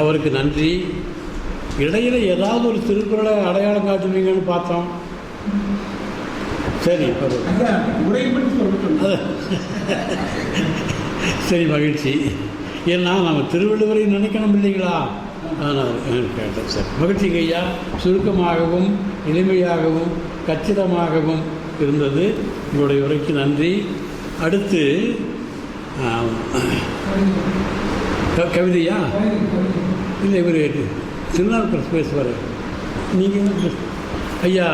அவருக்கு நன்றி. இடையில ஏதாவது ஒரு திருக்குறளை அடையாளம் காட்டுவீங்கன்னு பார்த்தோம். சரி சரி மகிழ்ச்சி. ஏன்னா நம்ம திருவள்ளுவரை நினைக்கணும் இல்லைங்களா? அதனால் கேட்டேன் சார். மகிழ்ச்சிங்க ஐயா. சுருக்கமாகவும் எளிமையாகவும் கச்சிதமாகவும் இருந்தது. உங்களுடைய உரைக்கு நன்றி. அடுத்து கவிதையா? இல்லை இவர் திருநாவுக்கரசு பேசுவார். நீங்கள் ஐயா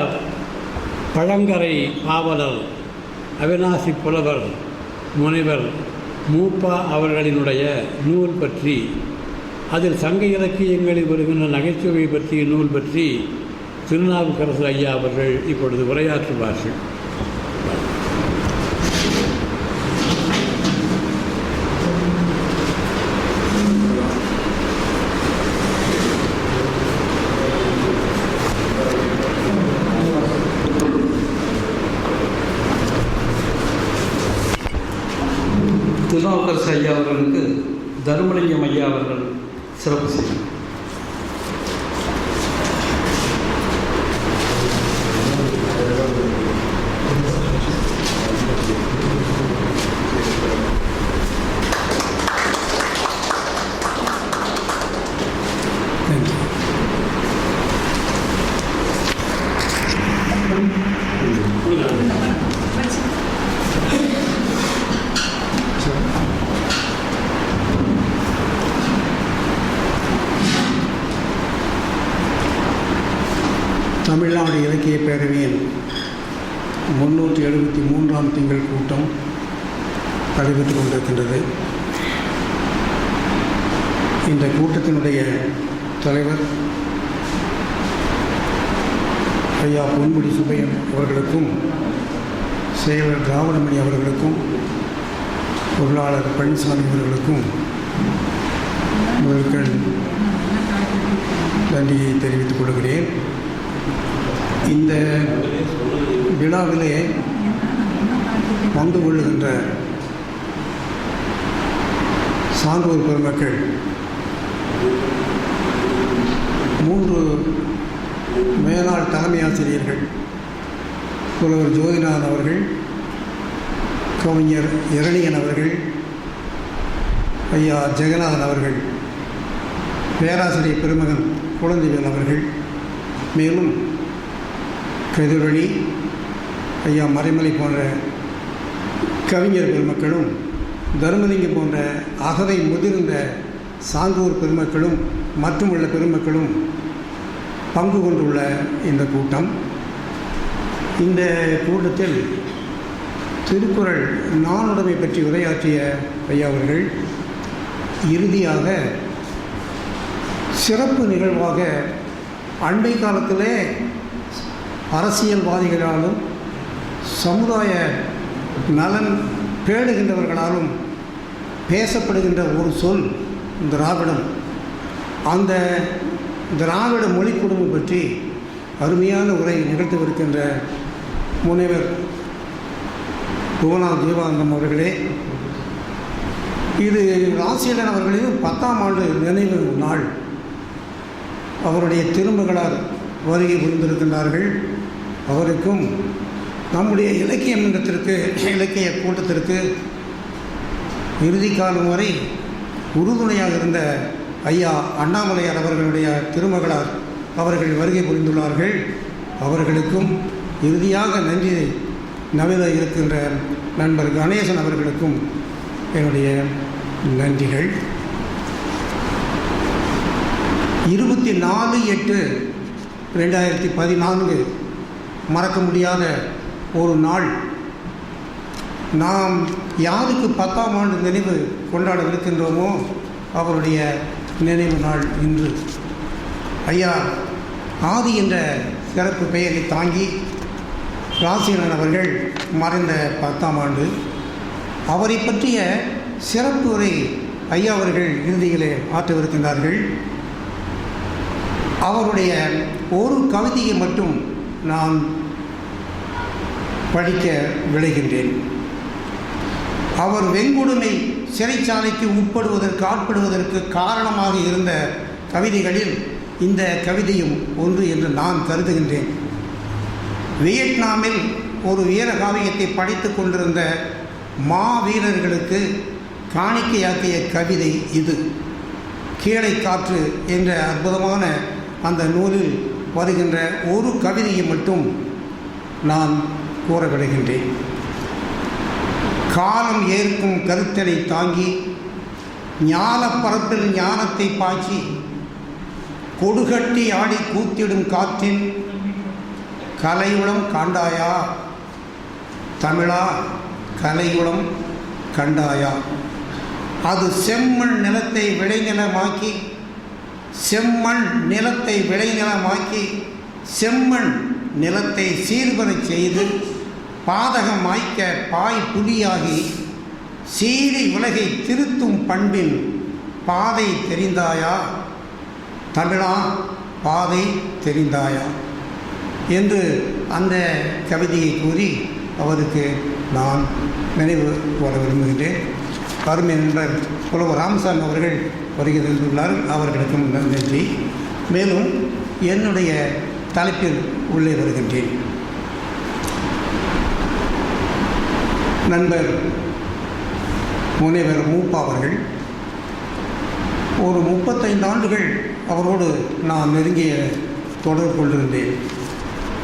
பழங்கரை பாவலர் அவிநாசி புலவர் முனைவர் மூப்பா அவர்களினுடைய நூல் பற்றி அதில் சங்க இலக்கியங்களில் வருகின்ற நகைச்சுவை பற்றிய நூல் பற்றி திருநாவுக்கரசு ஐயா அவர்கள் இப்பொழுது உரையாற்றுவார்கள் திருநாவுக்கரசு ஐயா அவர்களுக்கு தர்மலிங்கம் ஐயா அவர்கள் சிறப்பு செய்யும் தமிழ்நாடு இலக்கிய பேரவையின் முன்னூற்றி எழுபத்தி மூன்றாம் திங்கள் கூட்டம் நடைபெற்றுக் கொண்டிருக்கின்றது. இந்த கூட்டத்தினுடைய தலைவர் ஐயா பொன்முடி சுப்பையன் அவர்களுக்கும் செயலர் திராவிடமணி அவர்களுக்கும் பொருளாளர் பழனிசாமி அவர்களுக்கும் முதல்கள் நன்றியை தெரிவித்துக் கொள்கிறேன். இந்த விழாவிலே பங்கு கொள்ளுகின்ற சான்றோர் பெருமக்கள் மூன்று மேலாள் தலைமை ஆசிரியர்கள் புலவர் ஜோதிநாதன் அவர்கள் கவிஞர் இரணியன் அவர்கள் ஐயா ஜெகநாதன் அவர்கள் பேராசிரியர் பெருமகன் குழந்தைவேல் அவர்கள். மேலும் கதிரொளி ஐயா மறைமலை போன்ற கவிஞர் பெருமக்களும் தர்மலிங்கம் போன்ற அகவை முதிர்ந்த சான்றோர் பெருமக்களும் மற்றும் உள்ள பெருமக்களும் பங்கு கொண்டுள்ள இந்த கூட்டம். இந்த கூட்டத்தில் திருக்குறள் நானுடைமை பற்றி உரையாற்றிய ஐயா அவர்கள் இறுதியாக சிறப்பு நிகழ்வாக அண்டை காலத்திலே அரசியல்வாதிகளாலும் சமுதாய நலன் பேணுகின்றவர்களாலும் பேசப்படுகின்ற ஒரு சொல் திராவிடம். அந்த திராவிட மொழி குடும்பம் பற்றி அருமையான உரை நிகழ்த்தவிருக்கின்ற முனைவர் புவனா ஜீவானந்தம் அவர்களே இது ராசியலன் அவர்களின் பத்தாம் ஆண்டு நினைவு நாள். அவருடைய திருமகளார் வருகை புரிந்திருக்கின்றார்கள். அவருக்கும் நம்முடைய இலக்கிய மன்றத்திற்கு இலக்கிய கூட்டத்திற்கு இறுதி காலம் வரை உறுதுணையாக இருந்த ஐயா அண்ணாமலையார் அவர்களுடைய திருமகளார் அவர்கள் வருகை புரிந்துள்ளார்கள். அவர்களுக்கும் இறுதியாக நன்றி நவில இருக்கின்ற நண்பர் கணேசன் அவர்களுக்கும் என்னுடைய நன்றிகள். இருபத்தி நாலு எட்டு ரெண்டாயிரத்தி பதினான்கு மறக்க முடியாத ஒரு நாள். நாம் யாருக்கு பத்தாம் ஆண்டு நினைவு கொண்டாடவிருக்கின்றோமோ அவருடைய நினைவு நாள் இன்று. ஐயா ஆதி என்ற சிறப்பு பெயரை தாங்கி ராசியனன் அவர்கள் மறைந்த பத்தாம் ஆண்டு அவரை பற்றிய சிறப்பு உரை ஐயா அவர்கள் இறுதியிலே ஆற்றவிருக்கின்றார்கள். அவருடைய ஒரு கவிதையை மட்டும் நான் படிக்க விளைகின்றேன். அவர் வெங்குடுமை சிறைச்சாலைக்கு உட்படுவதற்கு ஆட்படுவதற்கு காரணமாக இருந்த கவிதைகளில் இந்த கவிதையும் ஒன்று என்று நான் கருதுகின்றேன். வியட்நாமில் ஒரு வீர காவியத்தை படித்துக் கொண்டிருந்த மாவீரர்களுக்கு காணிக்கையாக்கிய கவிதை இது. கீழே காற்று என்ற அற்புதமான அந்த நூலில் வருகின்ற ஒரு கவிதையை மட்டும் நான் கூற விடுகின்றேன் காலம் ஏற்கும் கருத்தனை தாங்கி ஞானப்பரப்பில் ஞானத்தை பாய்ச்சி கொடுகட்டி ஆடி கூத்திடும் காற்றின் கலையுளம் காண்டாயா? தமிழா கலையுளம் கண்டாயா? அது செம்மண் நிலத்தை விளைநிலமாக்கி செம்மண் நிலத்தை விளைநிலமாக்கி செம்மண் நிலத்தை சீர்பனை செய்து பாதகம் மாய்க்க பாய் புலியாகி சீரி உலகை திருத்தும் பண்பின் பாதை தெரிந்தாயா? தமிழா பாதை தெரிந்தாயா? என்று அந்த கவிதையை கூறி அவருக்கு நான் நினைவு போட விரும்புகிறேன் அருமை நண்பர் புலவர் ராமசாமி அவர்கள் வருகை தந்துள்ளார் அவர்களுக்கும் நன்றி. மேலும் என்னுடைய தலைப்பில் உள்ளே வருகின்றேன். நண்பர் முனைவர் மூப்பா அவர்கள் ஒரு முப்பத்தைந்து ஆண்டுகள் அவரோடு நான் நெருங்கிய தொடர்பு கொண்டிருந்தேன்.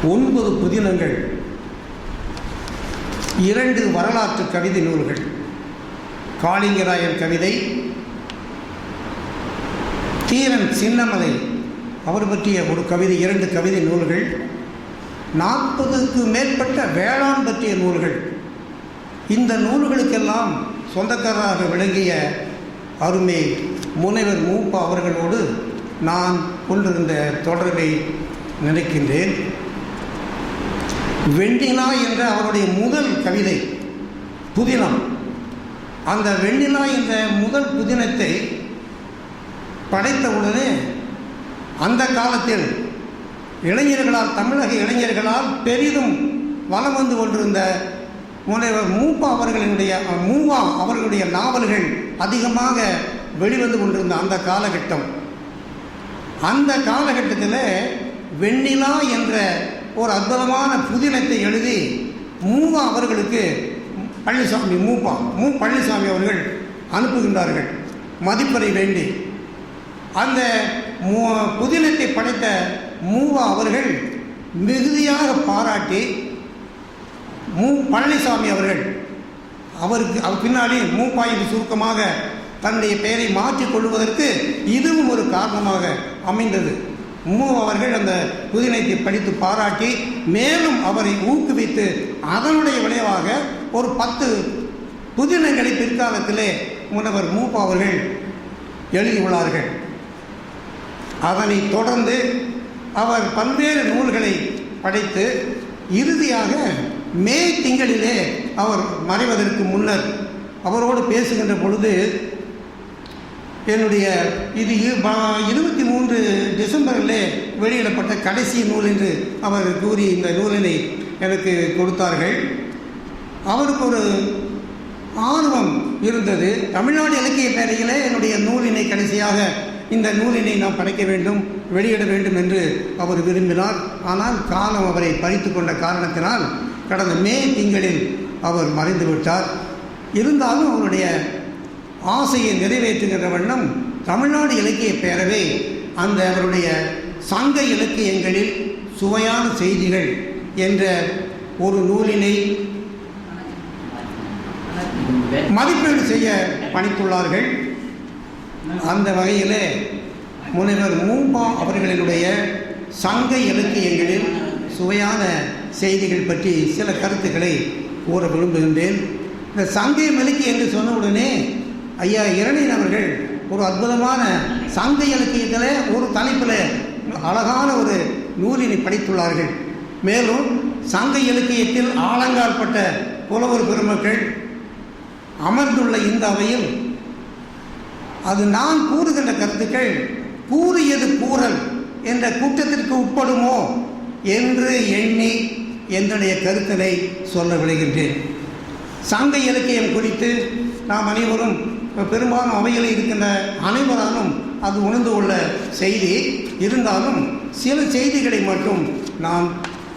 ஒன்பது புதினங்கள் இரண்டு வரலாற்று கவிதை நூல்கள் காளிங்கராயன் கவிதை தீரன் சின்னமலை. அவர் பற்றிய ஒரு கவிதை இரண்டு கவிதை நூல்கள். நாற்பதுக்கு மேற்பட்ட வேளாண் பற்றிய நூல்கள். இந்த நூல்களுக்கெல்லாம் சொந்தக்காரராக விளங்கிய அருமை முனைவர் மூப்பா அவர்களோடு நான் கொண்டிருந்த தொடர்பை நினைக்கின்றேன். வெண்ணிலா என்ற அவருடைய முதல் கவிதை புதினம். அந்த வெண்ணிலா என்ற முதல் புதினத்தை படைத்தவுடனே அந்த காலத்தில் இளைஞர்களால் தமிழக இளைஞர்களால் பெரிதும் வலம் வந்து கொண்டிருந்த முனைவர் மூப்பா அவர்களினுடைய மூவா அவர்களுடைய நாவல்கள் அதிகமாக வெளிவந்து கொண்டிருந்த அந்த காலகட்டம். அந்த காலகட்டத்தில் வெண்ணிலா என்ற ஒரு அற்புதமான புதினத்தை எழுதி மூவா அவர்களுக்கு பழனிசாமி மூப்பா மு பழனிசாமி அவர்கள் அனுப்புகின்றார்கள். மதிப்பறை வேண்டி. அந்த மு புதினத்தை படைத்த மூவா அவர்கள் மிகுதியாக பாராட்டி மு பழனிசாமி அவர்கள் அவருக்கு அவர் பின்னாடி மூப்பா என்று சுருக்கமாக தன்னுடைய பெயரை மாற்றிக் கொள்வதற்கு இதுவும் ஒரு காரணமாக அமைந்தது. மு அவர்கள் அந்த புதினத்தை படித்து பாராட்டி மேலும் அவரை ஊக்குவித்து அதனுடைய விளைவாக ஒரு பத்து புதினங்களை பிற்காலத்திலே முன்னவர் மூப்பா அவர்கள் எழுதியுள்ளார்கள் அதனை தொடர்ந்து அவர் பல்வேறு நூல்களை படைத்து இறுதியாக மே திங்களிலே அவர் மறைவதற்கு முன்னர் அவரோடு பேசுகின்ற பொழுது என்னுடைய இது இரு- இருபத்தி மூன்று டிசம்பரிலே வெளியிடப்பட்ட கடைசி நூல் என்று அவர் கூறி இந்த நூலினை எனக்கு கொடுத்தார்கள். அவருக்கு ஒரு ஆர்வம் இருந்தது. தமிழ்நாடு இலக்கிய பேரையிலே என்னுடைய நூலினை கடைசியாக இந்த நூலினை நாம் படைக்க வேண்டும் வெளியிட வேண்டும் என்று அவர் விரும்பினார். ஆனால் காலம் அவரை பறித்து கொண்ட காரணத்தினால் கடந்த மே திங்களில் அவர் மறைந்துவிட்டார் இருந்தாலும் அவருடைய ஆசையை நிறைவேற்றுகின்ற வண்ணம் தமிழ்நாடு இலக்கிய பேரவை அந்த அவருடைய சங்க இலக்கியங்களில் சுவையான செய்திகள் என்ற ஒரு நூலினை மதிப்பீடு செய்ய பணித்துள்ளார்கள். அந்த வகையிலே முனைவர் மூம்பா அவர்களினுடைய சங்க இலக்கியங்களில் சுவையான செய்திகள் பற்றி சில கருத்துக்களை கூற விரும்புகின்றேன். இந்த சங்க இலக்கியம் என்று சொன்ன உடனே ஐயா இரணியன் அவர்கள் ஒரு அற்புதமான சங்க இலக்கியத்தில் ஒரு தலைப்பில் அழகான ஒரு நூலினை படைத்துள்ளார்கள். மேலும் சங்க இலக்கியத்தில் ஆலங்காற்பட்ட புலவர் பெருமக்கள் அமர்ந்துள்ள இந்த அவையில் அது நான் கூறுகின்ற கருத்துக்கள் கூறியது கூறல் என்ற கூட்டத்திற்கு உட்படுமோ என்று எண்ணி என்னுடைய கருத்தினை சொல்ல விளைகின்றேன் சங்க இலக்கியம் குறித்து நாம் அனைவரும் பெரும்பாலும் அவையில் இருக்கின்ற அனைவராலும் அது உணர்ந்து கொள்ள செய்தி இருந்தாலும் சில செய்திகளை மட்டும் நான்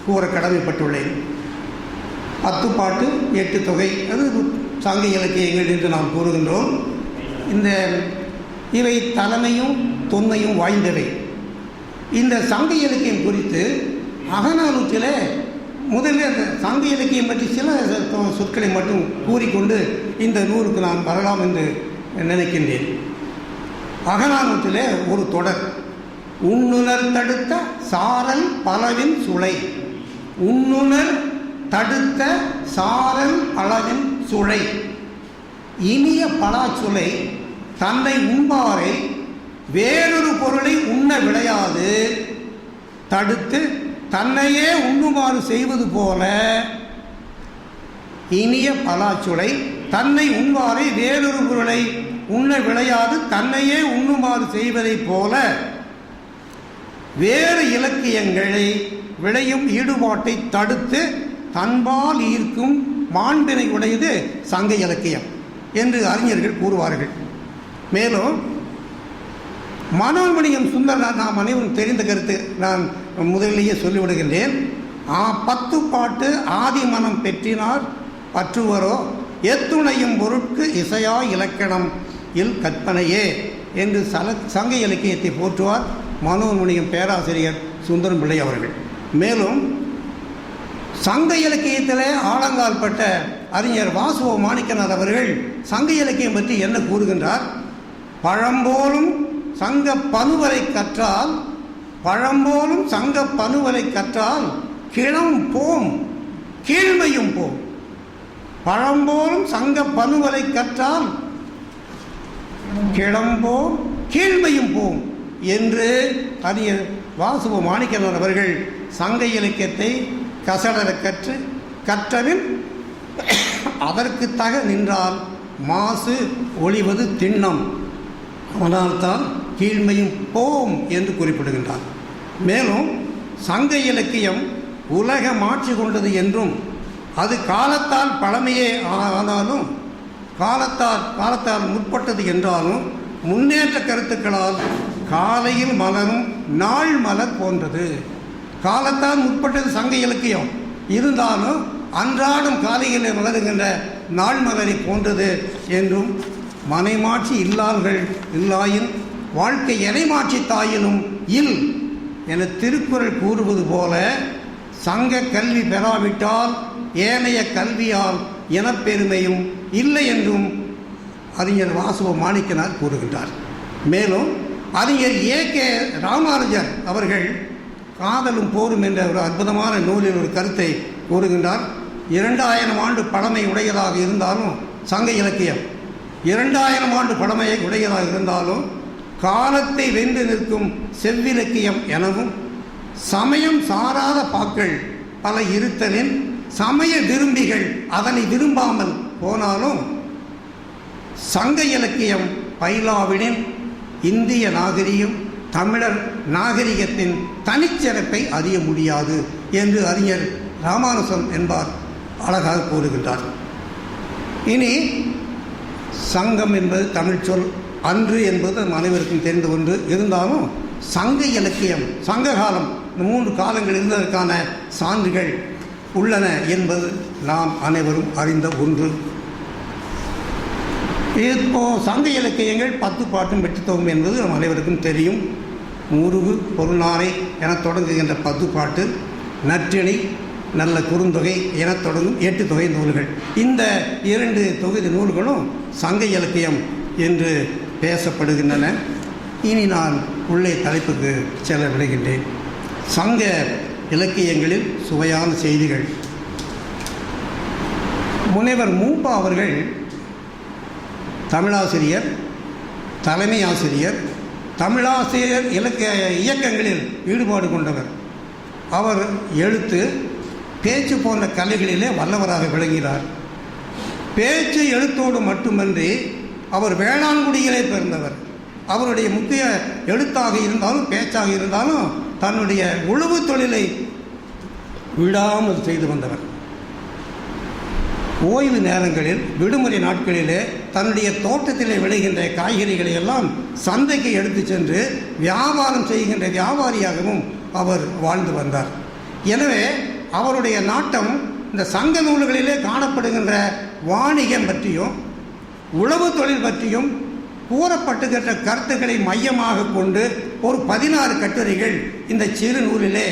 கூற கடமைப்பட்டுள்ளேன். பத்து பாட்டு எட்டு தொகை அது சங்க இலக்கியங்கள் என்று நாம் கூறுகின்றோம். இந்த இவை தலைமையும் தொன்மையும் வாய்ந்தவை. இந்த சங்க இலக்கியம் குறித்து அகநானூற்றில் முதலில் அந்த சங்க இலக்கியம் பற்றி சில சொற்களை மட்டும் கூறிக்கொண்டு இந்த நூலுக்கு நான் வரலாம் என்று நினைக்கின்றேன். அகநானூற்றில் ஒரு தொடர். உண்ணுணர் தடுத்த சாரல் பலவின் சுளை. உண்ணுணர் தடுத்த சாரல் அளவின் சுளை. இனிய பலாச்சுலை தன்னை உண்பாரை வேறொரு பொருளை உண்ண விளையாது. தடுத்து தன்னையே உண்ணுமாறு செய்வது போல இனிய பலாச்சுலை தன்னை உண்பாரை வேறொரு பொருளை உண்ண விளையாது தன்னையே உண்ணுமாறு செய்வதைப் போல வேறு இலக்கியங்களை விளையும் ஈடுபாட்டை தடுத்து தன்பால் ஈர்க்கும் மாண்பினை உடையது சங்க இலக்கியம். என்று அறிஞர்கள் கூறுவார்கள். மேலும் மனோன்மணியம் சுந்தரநாத் நாம் அனைவரும் தெரிந்த கருத்து நான் முதலிலேயே சொல்லிவிடுகின்றேன். ஆ பத்து பாட்டு ஆதி மனம் பெற்றினார் பற்றுவரோ? எத்துணையும் பொருட்கு இசையா இலக்கணம் இல் கற்பனையே என்று சல சங்க இலக்கியத்தை போற்றுவார் மனோன்மணியம் பேராசிரியர் சுந்தரம் பிள்ளை அவர்கள். மேலும் சங்க இலக்கியத்திலே ஆலங்கால்பட்ட அறிஞர் வாசுவ மாணிக்கநாத் அவர்கள் சங்க இலக்கியம் பற்றி என்ன கூறுகின்றார்? பழம்போலும் சங்க பனுவலை கற்றால் பழம்போலும் சங்க பனுவலை கற்றால் கிளம் போம் கீழ்மையும் போம். பழம்போலும் சங்க பனுவலை கற்றால் கிளம்போம் கீழ்மையும் போம் என்று அறிஞர் வாசுவ மாணிக்கநாதன் அவர்கள் சங்க இலக்கியத்தை கசடர கற்று கற்றபின் அதற்கு தக நின்றால் மாசு ஒளிவது திண்ணம். அதனால்தான் கீழ்மையும் போம் என்று குறிப்பிடுகின்றார். மேலும் சங்க இலக்கியம் உலக மாற்றி கொண்டது என்றும் அது காலத்தால் பழமையே ஆனாலும் காலத்தால் காலத்தால் முற்பட்டது என்றாலும் முன்னேற்ற கருத்துக்களால் காலையில் மலரும் நாள் மலர் போன்றது. காலத்தால் முற்பட்டது சங்க இலக்கியம். இருந்தாலும் அன்றாடம் காலையில் மலருகின்ற நாள் மலரை போன்றது என்றும் மனைமாட்சி இல்லார்கள் இல்லாயின் வாழ்க்கை எனைமாட்சி தாயினும் இல் என திருக்குறள் கூறுவது போல சங்க கல்வி பெறாவிட்டால் ஏனைய கல்வியால் இனப்பெருமையும் இல்லை என்றும் அறிஞர் வாசுவ மாணிக்கனார் கூறுகின்றார். மேலும் அறிஞர் ஏ கே ராமானுஜர் அவர்கள் காதலும் போரும் என்ற ஒரு அற்புதமான நூலில் ஒரு கருத்தை கூறுகின்றார். இரண்டாயிரம் ஆண்டு பழமை உடையதாக இருந்தாலும் சங்க இலக்கியம். இரண்டாயிரம் ஆண்டு பழமையை உடையதாக இருந்தாலும் காலத்தை வென்று நிற்கும் செவ்விலக்கியம் எனவும் சமயம் சாராத பாக்கள் பல இருத்தலின் சமய விரும்பிகள் அதனை விரும்பாமல் போனாலும் சங்க இலக்கியம் பைலாவினின் இந்திய நாகரிகம் தமிழர் நாகரிகத்தின் தனிச்சிறப்பை அறிய முடியாது என்று அறிஞர் ராமானுசம் என்பார். அழகாக கூறுகின்றார். இனி சங்கம் என்பது தமிழ் சொல் அன்று என்பது நம் அனைவருக்கும் தெரிந்த ஒன்று. இருந்தாலும் சங்க இலக்கியம் சங்க காலம் இந்த மூன்று காலங்கள் இருந்ததற்கான சான்றுகள் உள்ளன என்பது நாம் அனைவரும் அறிந்த ஒன்று. இப்போ சங்க இலக்கியங்கள் பத்து பாட்டும் வெற்றித்தோம் என்பது நம் அனைவருக்கும் தெரியும். முருகு பொருளாரை என தொடங்குகின்ற பத்து பாட்டு. நற்றிணை நல்ல குறுந்தொகை எனத் தொடங்கும் எட்டு தொகை நூல்கள். இந்த இரண்டு தொகுதி நூல்களும் சங்க இலக்கியம் என்று பேசப்படுகின்றன. இனி நான் உள்ளே தலைப்புக்கு செல்ல விடுகின்றேன். சங்க இலக்கியங்களில் சுவையான செய்திகள். முனைவர் மூப்பா அவர்கள் தமிழாசிரியர் தலைமை ஆசிரியர் தமிழாசிரியர் இலக்கிய இயக்கங்களில் ஈடுபாடு கொண்டவர். அவர் எழுத்து பேச்சு போன்ற கலைகளிலே வல்லவராக விளங்கினார் பேச்சு எழுத்தோடு மட்டுமன்றி அவர் வேளாண்குடியிலே பிறந்தவர். அவருடைய முக்கிய எழுத்தாக இருந்தாலும் பேச்சாக இருந்தாலும் தன்னுடைய உழவு தொழிலை விடாமல் செய்து வந்தவர். ஓய்வு நேரங்களில் விடுமுறை நாட்களிலே தன்னுடைய தோட்டத்திலே விளைகின்ற காய்கறிகளை எல்லாம் சந்தைக்கு எடுத்து சென்று வியாபாரம் செய்கின்ற வியாபாரியாகவும் அவர் வாழ்ந்து வந்தார். எனவே அவருடைய நாட்டம் இந்த சங்க நூல்களிலே காணப்படுகின்ற வாணிகம் பற்றியும் உழவு தொழில் பற்றியும் கூறப்பட்டுகின்ற கருத்துக்களை மையமாக கொண்டு ஒரு பதினாறு கட்டுரைகள் இந்த சிறு நூலிலே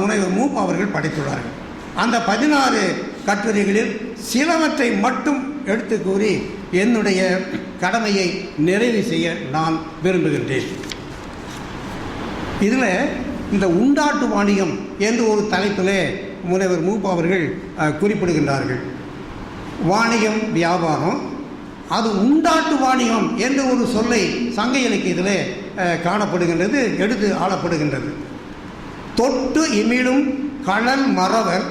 முனைவர் மூப் அவர்கள் படைத்துள்ளார்கள். அந்த பதினாறு கட்டுரைகளில் சிலவற்றை மட்டும் எடுத்து கூறி என்னுடைய கடமையை நிறைவு செய்ய நான் விரும்புகின்றேன். இதில் இந்த உண்டாட்டு வாணிகம் என்று ஒரு தலைப்பிலே முனைவர் மூப்பா அவர்கள் குறிப்பிடுகின்றார்கள். வாணிகம் வியாபாரம். அது உண்டாட்டு வாணிகம் என்ற ஒரு சொல்லை சங்க இலக்கியத்தில் காணப்படுகின்றது எடுத்து ஆளப்படுகின்றது. தொட்டு இமிழும் கடல் மறவர்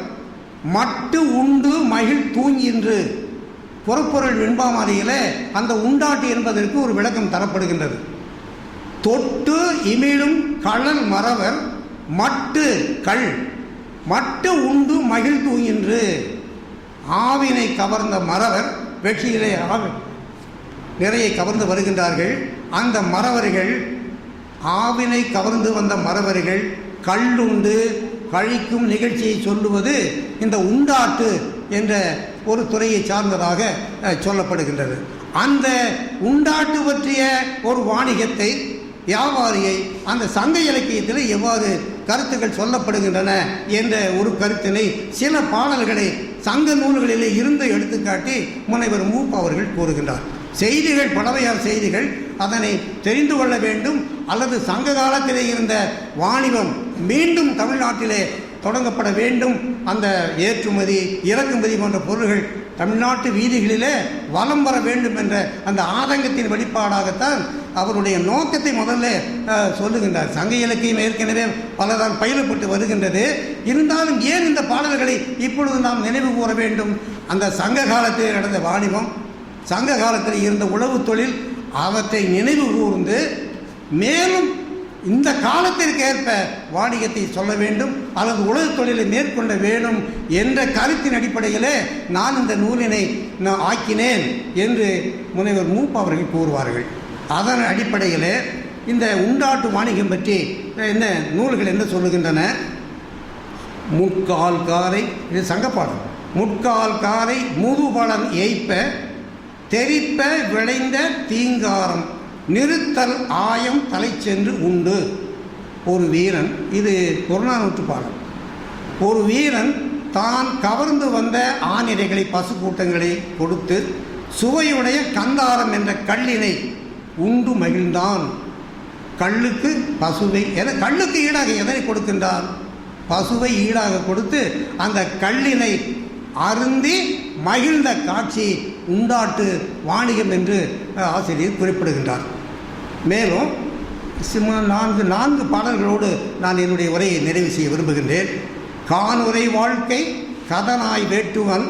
மட்டு உண்டு மகிழ் தூங்கின்று புறப்பொருள் வெண்பாமாதியிலே அந்த உண்டாட்டு என்பதற்கு ஒரு விளக்கம் தரப்படுகின்றது. தொட்டு இமிழும் கழல் மறவர் மட்டு கள் மட்டு உண்டு மகிழ்ந்து என்று ஆவினை கவர்ந்த மறவர் வெற்றியிலே ஆவி. நிறைய கவர்ந்து வருகின்றார்கள். அந்த மறவர்கள் ஆவினை கவர்ந்து வந்த மறவர்கள் கள்ளுண்டு கழிக்கும் நிகழ்ச்சியை சொல்லுவது இந்த உண்டாட்டு என்ற ஒரு துறையை சார்ந்ததாக சொல்லப்படுகின்றது. அந்த உண்டாட்டு பற்றிய ஒரு வாணிகத்தை வியாபாரியை அந்த சங்க இலக்கியத்தில் எவ்வாறு கருத்துக்கள் சொல்லப்படுகின்றன என்ற ஒரு கருத்தினை சில பாடல்களை சங்க நூல்களிலே இருந்து எடுத்துக்காட்டி முனைவர் மூப் அவர்கள் கூறுகின்றார். செய்திகள் பழமையார் செய்திகள் அதனை தெரிந்து கொள்ள வேண்டும். அல்லது சங்க காலத்திலே இருந்த வாணிபம் மீண்டும் தமிழ்நாட்டிலே தொடங்கப்பட வேண்டும். அந்த ஏற்றுமதி இறக்குமதி போன்ற பொருள்கள் தமிழ்நாட்டு வீதிகளிலே வலம் வர வேண்டும் என்ற அந்த ஆதங்கத்தின் வெளிப்பாடாகத்தான் அவருடைய நோக்கத்தை முதல்ல சொல்லுகின்றார். சங்க இலக்கியம் ஏற்கனவே பலதால் பயிலப்பட்டு வருகின்றது. இருந்தாலும் ஏன் இந்த பாடல்களை இப்பொழுது நாம் நினைவு கூற வேண்டும்? அந்த சங்க காலத்தில் நடந்த வாணிபம் சங்க காலத்தில் இருந்த உழவு தொழில் அவற்றை நினைவு கூர்ந்து மேலும் இந்த காலத்திற்கு ஏற்ப வாணிகத்தை சொல்ல வேண்டும் அல்லது உலக தொழிலை மேற்கொள்ள வேண்டும் என்ற கருத்தின் அடிப்படையிலே நான் இந்த நூலினை நான் ஆக்கினேன் என்று முனைவர் மூப் அவர்கள் கூறுவார்கள். அதன் அடிப்படையில் இந்த உண்டாட்டு வாணிகம் பற்றி என்ன நூல்கள் என்ன சொல்லுகின்றன? முக்கால் காரை இது சங்கப்பாடம். முக்கால் காரை முதுபலம் ஏய்ப்ப தெரிப்ப விளைந்த தீங்காரம் நிறுத்தல் ஆயம் தலை சென்று உண்டு. ஒரு வீரன் இது புறநானூற்று பாடல். ஒரு வீரன் தான் கவர்ந்து வந்த ஆணிரைகளை பசு கூட்டங்களை கொடுத்து சுவையுடைய கந்தாரம் என்ற கல்லினை உண்டு மகிழ்ந்தான். கல்லுக்கு பசுவை எதை கல்லுக்கு ஈடாக எதனை கொடுக்கின்றான்? பசுவை ஈடாக கொடுத்து அந்த கல்லினை அருந்தி மகிழ்ந்த காட்சி உண்டாட்டு வாணிகம் என்று ஆசிரியர் குறிப்பிடுகின்றார். மேலும் சிம்ம நான்கு நான்கு பாடல்களோடு நான் என்னுடைய உரையை நிறைவு செய்ய விரும்புகின்றேன். கானுரை வாழ்க்கை கதனாய் வேட்டுவன்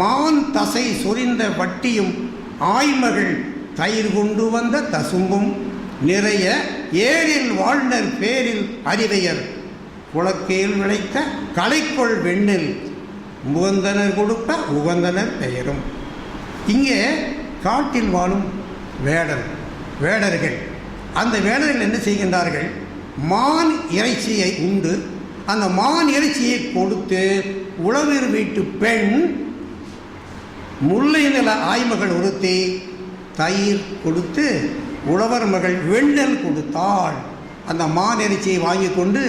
மான் தசை சொரிந்த வட்டியும் ஆய்மகள் தயிர் கொண்டு வந்த தசும்பும் நிறைய ஏரில் வாழ்நர் பேரில் அறிவையர் குளக்கையில் விளைத்த கலைக்கொள் வெண்ணில் முகந்தனர் கொடுப்ப உகந்தனர் பெயரும். இங்கே காட்டில் வாழும் வேடர் வேடர்கள். அந்த வேடர்கள் என்ன செய்கின்றார்கள்? மான் இறைச்சியை உண்டு. அந்த மான் இறைச்சியை கொடுத்து உழவர் வீட்டு பெண் முல்லை நில ஆய்மகள் ஒருத்தி தயிர் கொடுத்து உழவர் மகள் வெண்ணெல் கொடுத்தாள். அந்த மான் வாங்கி கொண்டு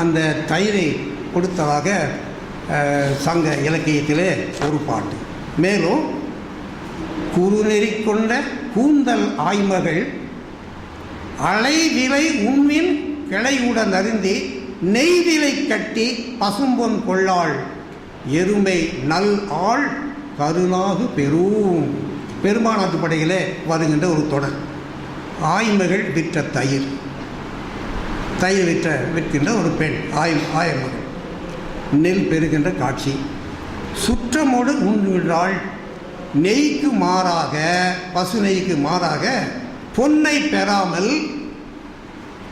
அந்த தயிரை கொடுத்ததாக சங்க இலக்கியத்திலே ஒரு பாட்டு. மேலும் குறுநெறி கொண்ட கூந்தல் ஆய்மகள் அலைவிலை உண்மின் கிளையுடன் அருந்தி நெய்விலை கட்டி பசும்பொன் கொள்ளாள். எருமை நல் ஆள் கருணாகு பெறும். பெருமானாத்து படையிலே வருகின்ற ஒரு தொடர். ஆய்மகள் விற்ற தயிர். தயிர் விற்ற விற்கின்ற ஒரு பெண் ஆய் ஆயமகள். நெல் பெறுகின்ற காட்சி. சுற்றமோடு உண்கின்றாள் நெய்க்கு மாறாக பசு நெய்க்கு மாறாக பொன்னை பெறாமல்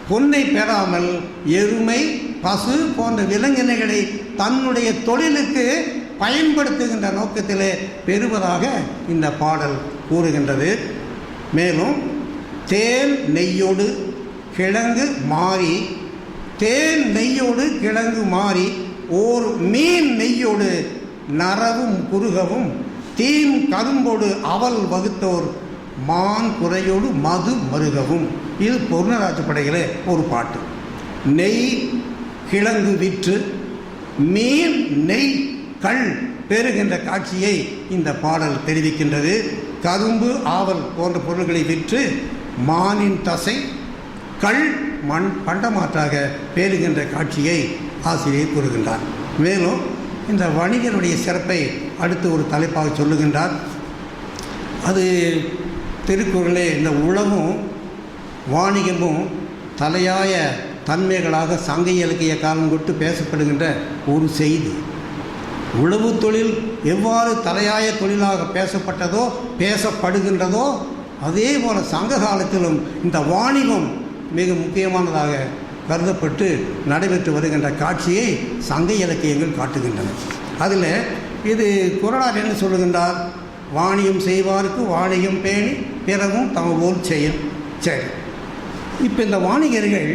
பொன்னை பெறாமல் எருமை பசு போன்ற விலங்கினங்களை தன்னுடைய தொழிலுக்கு பயன்படுத்துகின்ற நோக்கத்திலே பெறுவதாக இந்த பாடல் கூறுகின்றது. மேலும் தேன் நெய்யோடு கிழங்கு மாறி தேன் நெய்யோடு கிழங்கு மாறி ஓர் மீன் நெய்யோடு நரவும் குறுகவும் தீம் கரும்போடு அவல் வகுத்தோர் மான் குறையோடு மது மருகவும். இது பொருணராஜ படைகளே ஒரு பாட்டு. நெய் கிழங்கு விற்று மீன் நெய் கள் பெறுகின்ற காட்சியை இந்த பாடல் தெரிவிக்கின்றது. கரும்பு ஆவல் போன்ற பொருள்களை விற்று மானின் தசை கள் மண் பண்டமாற்றாக பேருகின்ற காட்சியை ஆசிரியர் கூறுகின்றார். மேலும் இந்த வணிகனுடைய சிறப்பை அடுத்து ஒரு தலைப்பாக சொல்லுகின்றார். அது திருக்குறளே இந்த உழவும் வாணிகமும் தலையாய தன்மைகளாக சங்க இலக்கிய காலம் கொண்டு பேசப்படுகின்ற ஒரு செய்தி. உழவு தொழில் எவ்வாறு தலையாய தொழிலாக பேசப்பட்டதோ பேசப்படுகின்றதோ அதே போல் சங்க காலத்திலும் இந்த வாணிபம் மிக முக்கியமானதாக கருதப்பட்டு நடைபெற்று வருகின்ற காட்சியை சங்க இலக்கியங்கள் காட்டுகின்றன. அதில் இது குரலார் என்ன சொல்லுகின்றார்? வாணியம் செய்வாருக்கு வாணியம் பேணி பிறகும் தமபோல் செயல். செயல் இப்போ இந்த வாணிகர்கள்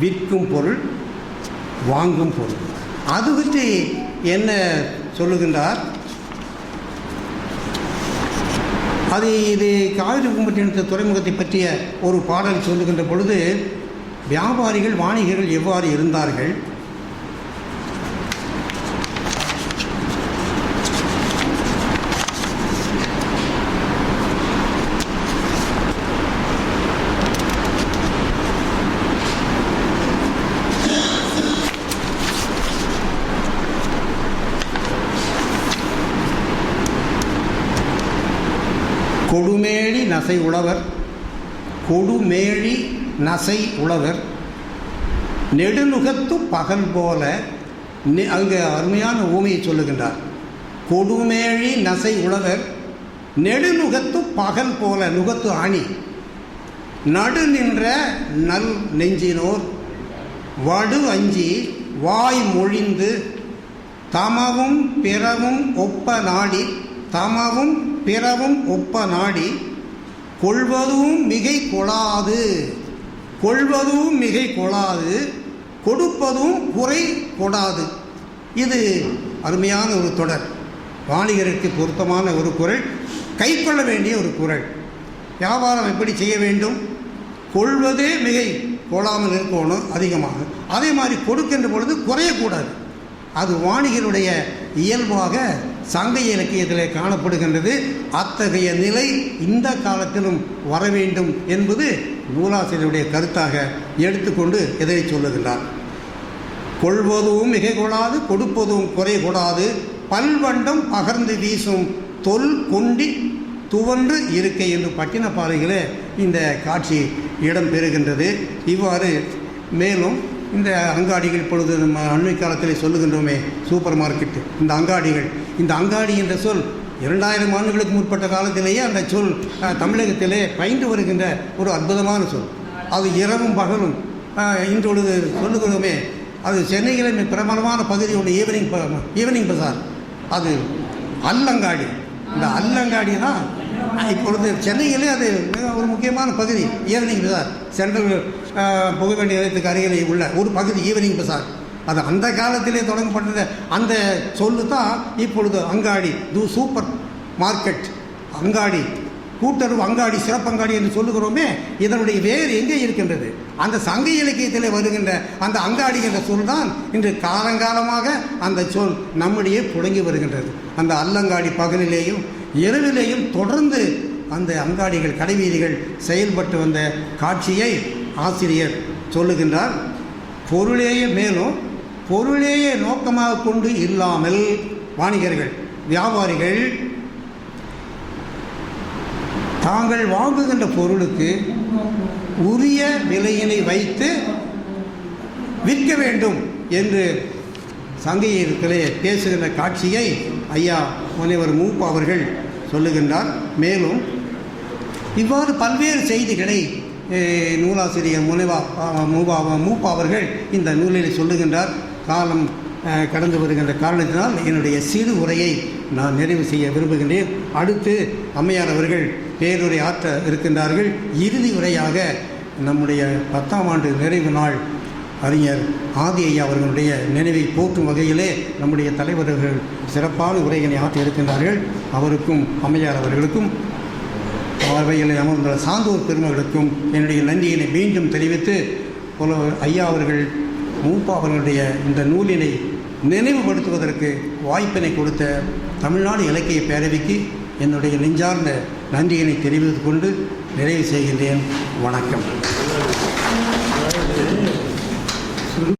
விற்கும் பொருள் வாங்கும் பொருள். அது பற்றி என்ன சொல்லுகின்றார்? அது இது காவிரி கும்பட்டினத்து துறைமுகத்தை பற்றிய ஒரு பாடல் சொல்லுகின்ற பொழுது வியாபாரிகள் வாணிகர்கள் எவ்வாறு இருந்தார்கள்? கொடுமேழி நசை உழவர். கொடுமேழி நசை உழவர். நெடுநுகத்து பகல் போல நெ- அங்கே அருமையான ஊமையை சொல்லுகின்றார். கொடுமேழி நசை உழவர் நெடுநுகத்து பகல் போல நுகத்து அணி நடு நின்ற நல் நெஞ்சினோர் வடு அஞ்சி வாய் மொழிந்து தமவும் பிறவும் ஒப்ப நாடி தமவும் பிறவும் ஒப்ப நாடி கொள்வதும் மிகை கொளாது. கொள்வதும் மிகை கொளாது கொடுப்பதும் குறை கொடாது. இது அருமையான ஒரு தொடர். வாணிகருக்கு பொருத்தமான ஒரு குரல் கைக்கொள்ள வேண்டிய ஒரு குரல். வியாபாரம் எப்படி செய்ய வேண்டும்? கொள்வதே மிகை கொள்ளாமல் இருக்கணும் அதிகமாக. அதே மாதிரி கொடுக்கின்ற பொழுது குறையக்கூடாது. அது வாணிகருடைய இயல்பாக சங்க இலக்கியத்தில் காணப்படுகின்றது. அத்தகைய நிலை இந்த காலத்திலும் வர வேண்டும் என்பது நூலாசிரியருடைய கருத்தாக எடுத்துக்கொண்டு இதை சொல்லுகின்றார். கொள்வதும் மிகை கொடாது கொடுப்பதும் குறை கொடாது பல்வண்டம் பகர்ந்து வீசும் தொல் கொண்டி துவன்று இருக்கை என்று பட்டினப்பாறைகளே இந்த காட்சி இடம் பெறுகின்றது இவ்வாறு மேலும் இந்த அங்காடிகள் இப்பொழுது நம்ம அண்மை காலத்தில் சொல்லுகின்றோமே சூப்பர் மார்க்கெட் இந்த அங்காடிகள் இந்த அங்காடி என்ற சொல் இரண்டாயிரம் ஆண்டுகளுக்கு முற்பட்ட காலத்திலேயே அந்த சொல் தமிழகத்திலே பயின்று வருகின்ற ஒரு அற்புதமான சொல். அது இரவும் பகலும். இன்றொழுது சொல்லுகிறோமே அது சென்னையில் மிக பிரபலமான பகுதி ஒன்று ஈவினிங் ப- ஈவினிங் பசார். அது அல்லங்காடி. இந்த அல்லங்காடி தான் இப்பொழுது சென்னையிலே அது மிக ஒரு முக்கியமான பகுதி ஈவினிங் பசார். சென்ட்ரல் புகை புகவேண்டி நிலையத்துக்கு அருகிலே உள்ள ஒரு பகுதி ஈவினிங் பசார். அது அந்த காலத்திலே தொடங்கப்பட்டது. அந்த சொல்லு தான் இப்பொழுது அங்காடி து சூப்பர் மார்க்கெட் அங்காடி கூட்டுறவு அங்காடி சிறப்பங்காடி என்று சொல்லுகிறோமே இதனுடைய வேறு எங்கே இருக்கின்றது? அந்த சங்க இலக்கியத்தில் வருகின்ற அந்த அங்காடி என்ற சொல் தான் இன்று காலங்காலமாக அந்த சொல் நம்முடைய புழங்கி வருகின்றது. அந்த அல்லங்காடி பகலிலேயும் இரவிலேயும் தொடர்ந்து அந்த அங்காடிகள் கடைவீதிகள் செயல்பட்டு வந்த காட்சியை ஆசிரியர் சொல்லுகின்றார். பொருளேயே மேலும் பொருளேயே நோக்கமாக கொண்டு இல்லாமல் வாணிகர்கள் வியாபாரிகள் தாங்கள் வாங்குகின்ற பொருளுக்கு உரிய விலையினை வைத்து விற்க வேண்டும் என்று சங்கையிலே பேசுகின்ற காட்சியை ஐயா முனைவர் மூப்பா அவர்கள் சொல்லுகின்றார். மேலும் இவ்வாறு பல்வேறு செய்திகளை நூலாசிரியர் முனைவா மூபா மூப்பா அவர்கள் இந்த நூலில் சொல்லுகின்றார். காலம் கடந்து வருகின்ற காரணத்தினால் என்னுடைய சிறு உரையை நான் நிறைவு செய்ய விரும்புகின்றேன். அடுத்து அம்மையார் அவர்கள் பேருரை ஆற்ற இருக்கின்றார்கள். இறுதி உரையாக நம்முடைய பத்தாம் ஆண்டு நிறைவு நாள் அறிஞர் ஆதி ஐயா அவர்களுடைய நினைவை போற்றும் வகையிலே நம்முடைய தலைவர்கள் சிறப்பான உரைகளை ஆற்ற இருக்கின்றார்கள். அவருக்கும் அம்மையார் அவர்களுக்கும் அவையில் அமர்ந்துள்ள சான்றோர் பெருமகளுக்கும் என்னுடைய நன்றியினை மீண்டும் தெரிவித்து ஐயா அவர்கள் மூப்பா அவர்களுடைய இந்த நூலினை நினைவுபடுத்துவதற்கு வாய்ப்பினை கொடுத்த தமிழ்நாடு இலக்கிய பேரவைக்கு என்னுடைய நெஞ்சார்ந்த நன்றியினை தெரிவித்து கொண்டு நிறைவு செய்கின்றேன். வணக்கம்.